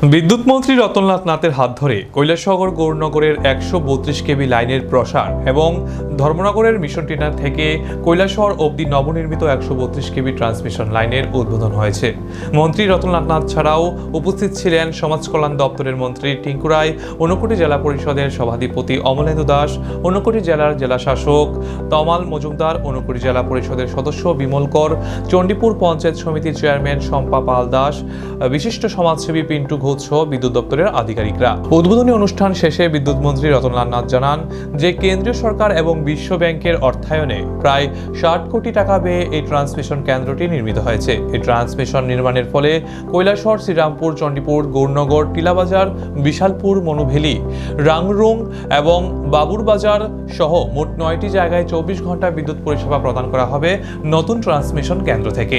বিদ্যুৎ মন্ত্রী রতনলাল নাথের হাত ধরে কৈলাসহর গৌরনগরের একশো বত্রিশ কেবি লাইনের প্রসার এবং ধর্মনগরের মিশন টিনার থেকে কৈলাসহর অবধি নবনির্মিত একশো বত্রিশ কেবি ট্রান্সমিশন লাইনের উদ্বোধন হয়েছে। মন্ত্রী রতনলাল নাথ ছাড়াও উপস্থিত ছিলেন সমাজ কল্যাণ দপ্তরের মন্ত্রী টিঙ্কু রায়, ঊনকোটি জেলা পরিষদের সভাধিপতি অমলেন্দু দাস, ঊনকোটি জেলার জেলা শাসক তমাল মজুমদার, ঊনকোটি জেলা পরিষদের সদস্য বিমল কর, চণ্ডীপুর পঞ্চায়েত সমিতির চেয়ারম্যান শম্পা পাল দাস, বিশিষ্ট সমাজসেবী পিন্টু ঘোষ সহ বিদ্যুৎ দপ্তরের আধিকারিকরা। উদ্বোধনী অনুষ্ঠান শেষে বিদ্যুৎ মন্ত্রী রতনলাল নাথ জানান যে, কেন্দ্রীয় সরকার এবং বিশ্ব ব্যাংকের অর্থায়নে প্রায় ষাট কোটি টাকা ব্যয়ে এই ট্রান্সমিশন কেন্দ্রটি নির্মিত হয়েছে। এই ট্রান্সমিশন নির্মাণের ফলে কৈলাসহর, শ্রীরামপুর, চণ্ডীপুর, গৌরনগর, টিলাবাজার, বিশালপুর, মনুভেলি রাংরুং এবং বাবুরবাজার সহ মোট নয়টি জায়গায় চব্বিশ ঘণ্টা বিদ্যুৎ পরিষেবা প্রদান করা হবে নতুন ট্রান্সমিশন কেন্দ্র থেকে।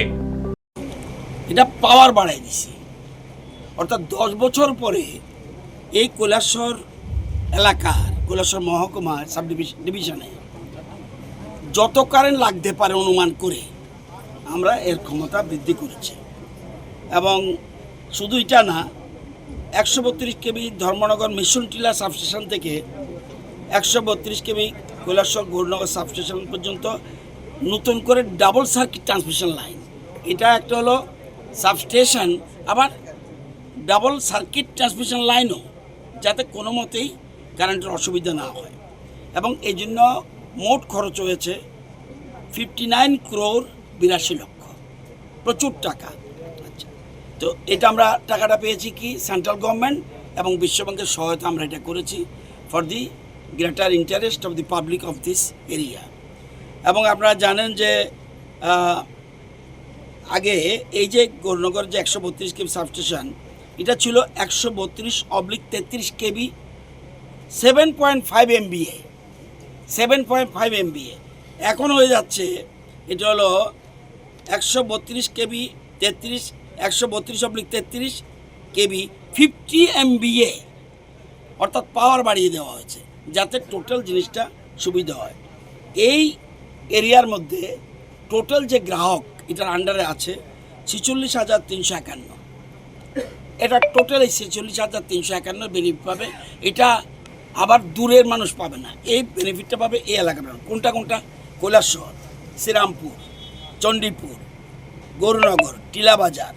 এটা পাওয়ার বাড়াই দিছি। অর্থাৎ দশ বছর পরে এই কৈলাসর এলাকার, কৈলাসর মহকুমার সাব ডিভিশনে যত কারেন্ট লাগতে পারে অনুমান করে আমরা এর ক্ষমতা বৃদ্ধি করেছি। এবং শুধু এটা না, একশো বত্রিশ KV Dharmanagar mission Tila substation থেকে একশো বত্রিশ কেবি কৈলাসর গৌরনগর সাবস্টেশন পর্যন্ত নতুন করে ডাবল সার্কিট ট্রান্সমিশন লাইন এটা একটা হলো সাবস্টেশন আবার ডাবল সার্কিট ট্রান্সমিশন লাইনও যাতে কোনো মতেই কারেন্টের অসুবিধা না হয়। এবং এই জন্য মোট খরচ হয়েছে ফিফটি নাইন ক্রোর বিরাশি লক্ষ। প্রচুর টাকা। আচ্ছা তো এটা আমরা টাকাটা পেয়েছি কি? সেন্ট্রাল গভর্নমেন্ট এবং বিশ্বব্যাংকের সহায়তা আমরা এটা করেছি for the greater interest of the public of this area এবং আপনারা জানেন যে আগে এই যে গৌরনগর যে একশো বত্রিশ কেবি সাবস্টেশন এটা ছিল একশো বত্রিশ অবলিক তেত্রিশ KV seven point five MVA seven point five MVA এখন হয়ে যাচ্ছে, এটা হলো একশো বত্রিশ কেবি তেত্রিশ, একশো বত্রিশ অবলিক তেত্রিশ কেবি ফিফটি এমবিএ অর্থাৎ পাওয়ার বাড়িয়ে দেওয়া হয়েছে, যাতে টোটাল জিনিসটা সুবিধা হয়। এই এরিয়ার মধ্যে টোটাল যে গ্রাহক, এটার আন্ডারে আছে ছেচল্লিশ হাজার তিনশো একান্ন। এটা টোটাল ছেচল্লিশ হাজার তিনশো একান্ন বেনিফিট পাবে। এটা আবার দূরের মানুষ পাবে না। এই বেনিফিটটা পাবে এই এলাকার মানুষ। কোনটা কোনটা? কৈলাসহর শ্রীরামপুর, চণ্ডীপুর, গৌরনগর, টিলাবাজার,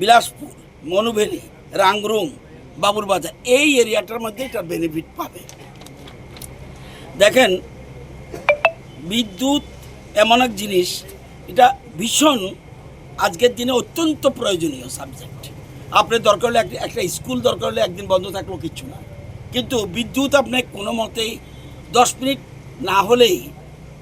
বিলাসপুর, মনুভেলি রাংরুং বাবুরবাজার। এই এরিয়াটার মধ্যে এটা বেনিফিট পাবে। দেখেন, বিদ্যুৎ এমন এক জিনিস, এটা ভীষণ আজকের দিনে অত্যন্ত প্রয়োজনীয় সাবজেক্ট আপনার দরকার হলে একটা- স্কুল দরকার হলে একদিন বন্ধ থাকলেও কিচ্ছু না। কিন্তু বিদ্যুৎ আপনি কোনো মতেই দশ মিনিট না হলেই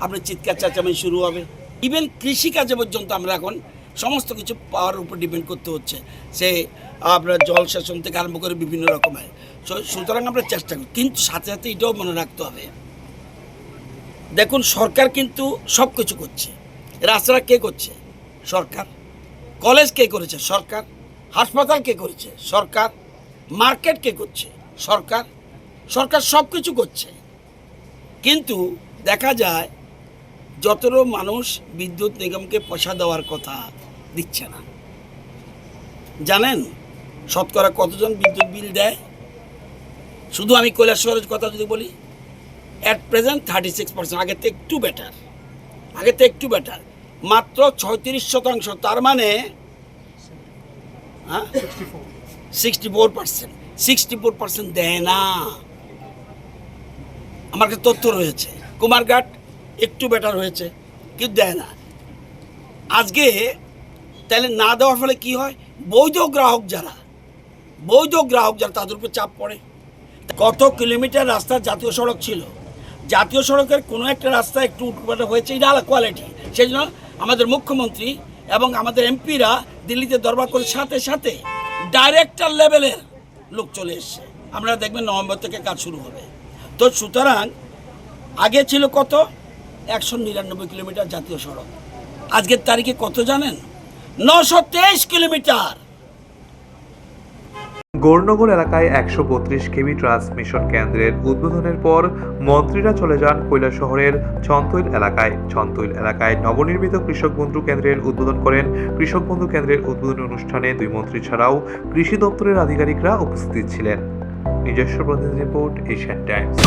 আপনার চিৎকার, চেঁচামেচি শুরু হবে। ইভেন কৃষিকাজে পর্যন্ত আমরা এখন সমস্ত কিছু পাওয়ার উপর ডিপেন্ড করতে হচ্ছে। সে আপনার জল সেচন থেকে আরম্ভ করে বিভিন্ন রকমের। সুতরাং আমরা চেষ্টা করি। কিন্তু সাথে সাথে এটাও মনে রাখতে হবে। দেখুন, সরকার কিন্তু সব কিছু করছে। রাস্তাটা কে করছে? সরকার। কলেজ কে করেছে? সরকার। হাসপাতাল কে করেছে? সরকার? মার্কেট কে করছে? সরকার? সরকার সব কিছু করছে। কিন্তু দেখা যায়, যতটা মানুষ বিদ্যুৎ নিগমকে পয়সা দেওয়ার কথা দিচ্ছে না। জানেন, শতকরা কতজন বিদ্যুৎ বিল দেয়? শুধু আমি কৈলাসহরের কথা যদি বলি at present thirty six percent আগে থেকে একটু বেটার আগে থেকে একটু বেটার মাত্র ছয়ত্রিশ শতাংশ। তার মানে হ্যাঁ? Sixty four percent sixty four percent দেয় না। আমার কাছে তথ্য রয়েছে। কুমারঘাট একটু বেটার হয়েছে, কিন্তু দেয় না। আজকে তাহলে না দেওয়ার ফলে কি হয়? বৈধ গ্রাহক যারা, বৈধ গ্রাহক যারা তাদের উপর চাপ পড়ে। কত কিলোমিটার রাস্তা জাতীয় সড়ক ছিল? জাতীয় সড়কের কোনো একটা রাস্তা একটু উঠপাটা হয়েছে, এটা আলাদা কোয়ালিটি সেই জন্য আমাদের মুখ্যমন্ত্রী এবং আমাদের এমপিরা দিল্লিতে দরবার করে সাথে সাথে ডাইরেক্টর লেভেলের লোক চলে এসছে। আমরা দেখবেন নভেম্বর থেকে কাজ শুরু হবে। তো সুতরাং আগে ছিল কত? একশো নিরানব্বই কিলোমিটার জাতীয় সড়ক। আজকের তারিখে কত জানেন? নশো তেইশ কিলোমিটার। গৌরনগর এলাকায় একশো বত্রিশ কেবি ট্রান্সমিশন কেন্দ্রের উদ্বোধনের পর মন্ত্রীরা চলে যান শহরের ছন্তৈল এলাকায়। ছন্তৈল এলাকায় নবনির্মিত কৃষক বন্ধু কেন্দ্রের উদ্বোধন করেন কৃষক বন্ধু কেন্দ্রের উদ্বোধনী অনুষ্ঠানে দুই মন্ত্রী ছাড়াও কৃষি দপ্তরের আধিকারিকরা উপস্থিত ছিলেন। নিজস্ব প্রতিনিধি রিপোর্ট এশিয়ান টাইমস।